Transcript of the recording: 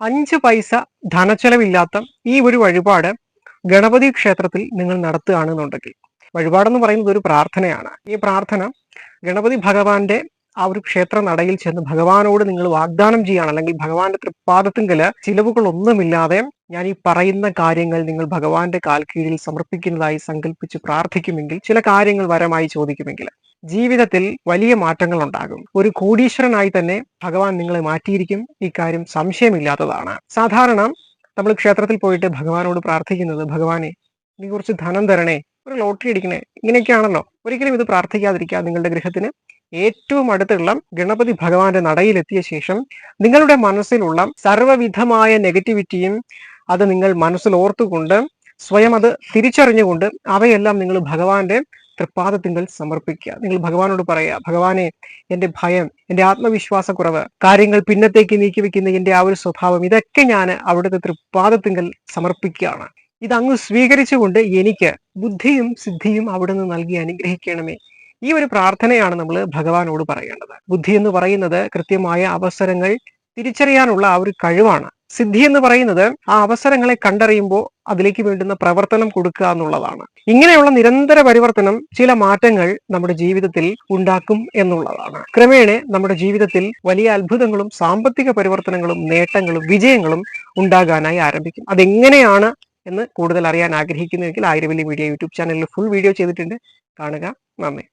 അഞ്ച് പൈസ ധനച്ചെലവില്ലാത്ത ഈ ഒരു വഴിപാട് ഗണപതി ക്ഷേത്രത്തിൽ നിങ്ങൾ നടത്തുകയാണെന്നുണ്ടെങ്കിൽ. വഴിപാടെന്ന് പറയുന്നത് ഒരു പ്രാർത്ഥനയാണ്. ഈ പ്രാർത്ഥന ഗണപതി ഭഗവാന്റെ ആ ഒരു ക്ഷേത്ര നടയിൽ ചെന്ന് ഭഗവാനോട് നിങ്ങൾ വാഗ്ദാനം ചെയ്യുകയാണ്. അല്ലെങ്കിൽ ഭഗവാന്റെ തൃപ്പാദത്തിങ്കൽ ചിലവുകളൊന്നുമില്ലാതെ ഞാൻ ഈ പറയുന്ന കാര്യങ്ങൾ നിങ്ങൾ ഭഗവാന്റെ കാൽ കീഴിൽ സമർപ്പിക്കുന്നതായി സങ്കല്പിച്ച് പ്രാർത്ഥിക്കുമെങ്കിൽ ചില കാര്യങ്ങൾ വരമായി ചോദിക്കുമെങ്കിൽ ജീവിതത്തിൽ വലിയ മാറ്റങ്ങൾ ഉണ്ടാകും ഒരു കോടീശ്വരനായി തന്നെ ഭഗവാൻ നിങ്ങളെ മാറ്റിയിരിക്കും. ഇക്കാര്യം സംശയമില്ലാത്തതാണ്. സാധാരണ നമ്മൾ ക്ഷേത്രത്തിൽ പോയിട്ട് ഭഗവാനോട് പ്രാർത്ഥിക്കുന്നത് ഭഗവാനെ നീ കുറച്ച് ധനം തരണേ ഒരു ലോട്ടറി അടിക്കണേ. ഇങ്ങനെയൊക്കെയാണല്ലോ. ഒരിക്കലും ഇത് പ്രാർത്ഥിക്കാതിരിക്കുക. നിങ്ങളുടെ ഗൃഹത്തിന് ഏറ്റവും അടുത്തുള്ള ഗണപതി ഭഗവാന്റെ നടയിലെത്തിയ ശേഷം നിങ്ങളുടെ മനസ്സിലുള്ള സർവവിധമായ നെഗറ്റിവിറ്റിയും അത് നിങ്ങൾ മനസ്സിൽ ഓർത്തുകൊണ്ട് സ്വയം അത് തിരിച്ചറിഞ്ഞുകൊണ്ട് അവയെല്ലാം നിങ്ങൾ ഭഗവാന്റെ തൃപ്പാദത്തിങ്കൽ സമർപ്പിക്കുക. നിങ്ങൾ ഭഗവാനോട് പറയുക ഭഗവാനെ എന്റെ ഭയം എന്റെ ആത്മവിശ്വാസക്കുറവ് കാര്യങ്ങൾ പിന്നത്തേക്ക് നീക്കി വെക്കുന്ന എന്റെ ആ ഒരു സ്വഭാവം ഇതൊക്കെ ഞാൻ അവിടുത്തെ തൃപ്പാദത്തിങ്കൽ സമർപ്പിക്കുകയാണ്. ഇതങ്ങ് സ്വീകരിച്ചുകൊണ്ട് എനിക്ക് ബുദ്ധിയും സിദ്ധിയും അവിടെ നിന്ന് നൽകി അനുഗ്രഹിക്കണമേ. ഈ ഒരു പ്രാർത്ഥനയാണ് നമ്മൾ ഭഗവാനോട് പറയേണ്ടത്. ബുദ്ധി എന്ന് പറയുന്നത് കൃത്യമായ അവസരങ്ങൾ തിരിച്ചറിയാനുള്ള ആ ഒരു കഴിവാണ്. സിദ്ധി എന്ന് പറയുന്നത് ആ അവസരങ്ങളെ കണ്ടറിയുമ്പോൾ അതിലേക്ക് വേണ്ടുന്ന പ്രവർത്തനം കൊടുക്കുക എന്നുള്ളതാണ്. ഇങ്ങനെയുള്ള നിരന്തര പരിവർത്തനം ചില മാറ്റങ്ങൾ നമ്മുടെ ജീവിതത്തിൽ ഉണ്ടാക്കും എന്നുള്ളതാണ്. ക്രമേണ നമ്മുടെ ജീവിതത്തിൽ വലിയ അത്ഭുതങ്ങളും സാമ്പത്തിക പരിവർത്തനങ്ങളും നേട്ടങ്ങളും വിജയങ്ങളും ഉണ്ടാകാനായി ആരംഭിക്കും. അതെങ്ങനെയാണ് എന്ന് കൂടുതൽ അറിയാൻ ആഗ്രഹിക്കുന്നുവെങ്കിൽ ആയിരവല്ലി മീഡിയ യൂട്യൂബ് ചാനലിൽ ഫുൾ വീഡിയോ ചെയ്തിട്ടുണ്ട്. കാണുക. നന്ദി.